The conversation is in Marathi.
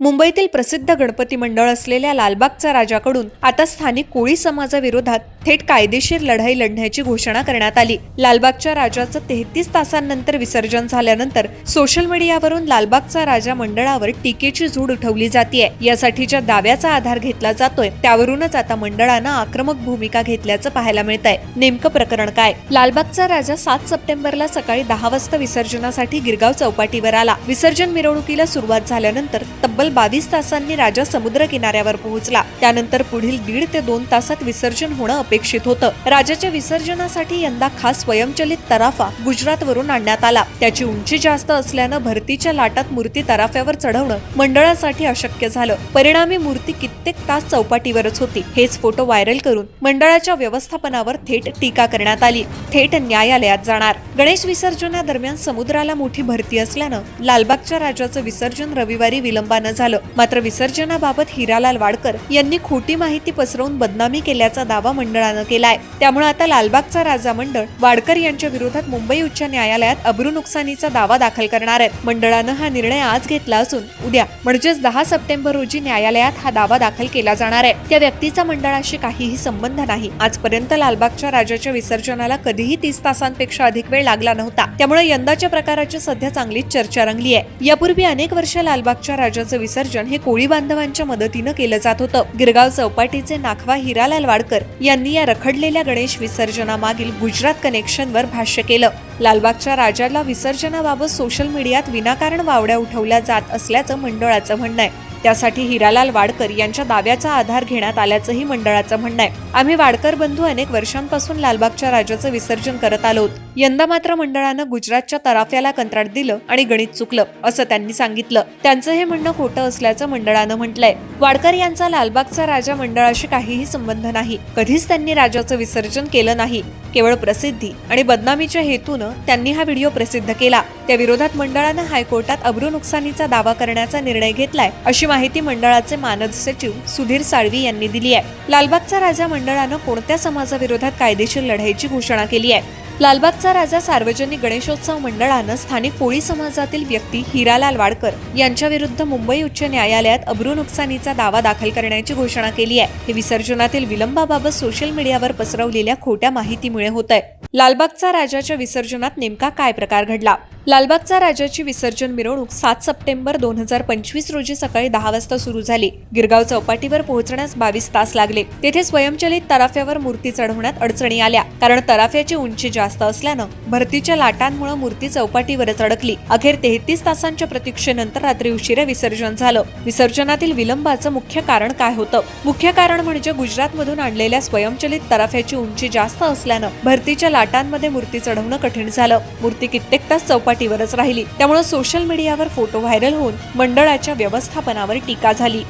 मुंबईतील प्रसिद्ध गणपती मंडळ असलेल्या लालबागचा राजाकडून आता स्थानिक कोळी समाजाविरोधात थेट कायदेशीर लढाई लढण्याची घोषणा करण्यात आली. लालबागच्या राजाचं तेहतीस तासांनंतर विसर्जन झाल्यानंतर सोशल मीडियावरून लालबागचा राजा मंडळावर टीकेची झूड उठवली जाते यासाठीच्या दाव्याचा आधार घेतला जातोय. त्यावरूनच आता मंडळानं आक्रमक भूमिका घेतल्याचं पाहायला मिळत आहे नेमकं प्रकरण काय? लालबागचा राजा सात सप्टेंबरला सकाळी दहा वाजता विसर्जनासाठी गिरगाव चौपाटीवर आला. विसर्जन मिरवणुकीला सुरुवात झाल्यानंतर तब्बल बावीस तासांनी राजा समुद्र किनाऱ्यावर पोहोचला. त्यानंतर पुढील दीड ते दोन तासात विसर्जन होणं अपेक्षित होतं. राजाच्या विसर्जनासाठी यंदा खास स्वयंचलित तराफा गुजरातवरून आणण्यात आला. त्याची उंची जास्त असल्यानं भरतीच्या लाटात मूर्ती तराफ्यावर चढवणं मंडळासाठी अशक्य झालं. परिणामी मूर्ती कित्येक तास चौपाटीवरच होती. हेच फोटो व्हायरल करून मंडळाच्या व्यवस्थापनावर थेट टीका करण्यात आली. थेट न्यायालयात जाणार. गणेश विसर्जनादरम्यान समुद्राला मोठी भरती असल्यानं लालबागच्या राजाचं विसर्जन रविवारी विलंबानं झालं. मात्र विसर्जनाबाबत हिरालाल वाडकर यांनी खोटी माहिती पसरवून बदनामी केल्याचा दावा मंडळानं केलाय. त्यामुळे आता लालबागचा राजा मंडळ वाडकर यांच्या विरोधात मुंबई उच्च न्यायालयात अब्रू नुकसानीचा दावा दाखल करणार आहे. मंडळानं हा निर्णय आज घेतला असून उद्या म्हणजेच दहा सप्टेंबर रोजी न्यायालयात हा दावा दाखल केला जाणार आहे. त्या व्यक्तीचा मंडळाशी काहीही संबंध नाही. आजपर्यंत लालबागच्या राजाच्या विसर्जनाला कधीही तीस तासांपेक्षा अधिक वेळ लागला नव्हता. त्यामुळे यंदाच्या प्रकाराची सध्या चांगलीच चर्चा रंगली आहे. यापूर्वी अनेक वर्ष लालबागच्या राजाचं विसर्जन हे कोळी बांधवांच्या मदतीनं केलं जात होतं. गिरगाव चौपाटीचे नाखवा हिरालाल वाडकर यांनी या रखडलेल्या गणेश विसर्जनामागील गुजरात कनेक्शनवर भाष्य केलं. लालबागच्या राजाला विसर्जनाबाबत सोशल मीडियात विनाकारण वावड्या उठवल्या जात असल्याचं मंडळाचं म्हणणं आहे. त्यासाठी हिरालाल वाडकर यांच्या दाव्याचा आधार घेण्यात आल्याचंही मंडळाचं म्हणणं आहे. आम्ही वाडकर बंधू अनेक वर्षांपासून लालबागच्या राजाचं विसर्जन करत आलो यंदा मात्र मंडळानं गुजरातच्या तराफ्याला कंत्राट दिलं आणि गणित चुकलं असं त्यांनी सांगितलं. त्यांचं हे म्हणणं खोटं असल्याचं मंडळानं म्हटलंय. वाडकर यांचा लालबागचा राजा मंडळाशी काहीही संबंध नाही. कधीच त्यांनी राजाचं विसर्जन केलं नाही. केवळ प्रसिद्धी आणि बदनामीच्या हेतूनं त्यांनी हा व्हिडिओ प्रसिद्ध केला. त्या विरोधात मंडळानं हायकोर्टात अब्रू नुकसानीचा दावा करण्याचा निर्णय घेतलाय अशी माहिती मंडळाचे मानद सचिव सुधीर साळवी यांनी दिली आहे. लालबागचा राजा मंडळानं कोणत्या समाजाविरोधात कायदेशीर लढाईची घोषणा केली आहे? लालबागचा राजा सार्वजनिक गणेशोत्सव मंडळानं स्थानिक कोळी समाजातील व्यक्ती हिरालाल वाडकर यांच्या विरुद्ध मुंबई उच्च न्यायालयात अब्रू नुकसानीचा दावा दाखल करण्याची घोषणा केली आहे. हे विसर्जनातील विलंबाबाबत सोशल मीडियावर पसरवलेल्या खोट्या माहितीमुळे होत आहे लालबागचा राजाच्या विसर्जनात नेमका काय प्रकार घडला? लालबागचा राजाची विसर्जन मिरवणूक सात सप्टेंबर दोन हजार पंचवीस रोजी सकाळी दहा वाजता सुरू झाली. गिरगाव चौपाटीवर पोहोचण्यास बावीस तास लागले. तेथे स्वयंचलित तराफ्यावर मूर्ती चढवण्यात अडचणी आल्या. कारण तराफ्याची उंची जास्त असल्यानं भरतीच्या लाटांमुळे मूर्ती चौपाटीवरच अडकली. अखेर तेहतीस तासांच्या प्रतीक्षेनंतर रात्री उशिरा विसर्जन झालं. विसर्जनातील विलंबाचं मुख्य कारण काय होतं? मुख्य कारण म्हणजे गुजरातमधून आणलेल्या स्वयंचलित तराफ्याची उंची जास्त असल्यानं भरतीच्या ताटांमध्ये मूर्ती चढवणं कठीण झालं. मूर्ती कित्येक तास चौपाटीवरच राहिली. त्यामुळे सोशल मीडियावर फोटो व्हायरल होऊन मंडळाच्या व्यवस्थापनावर टीका झाली.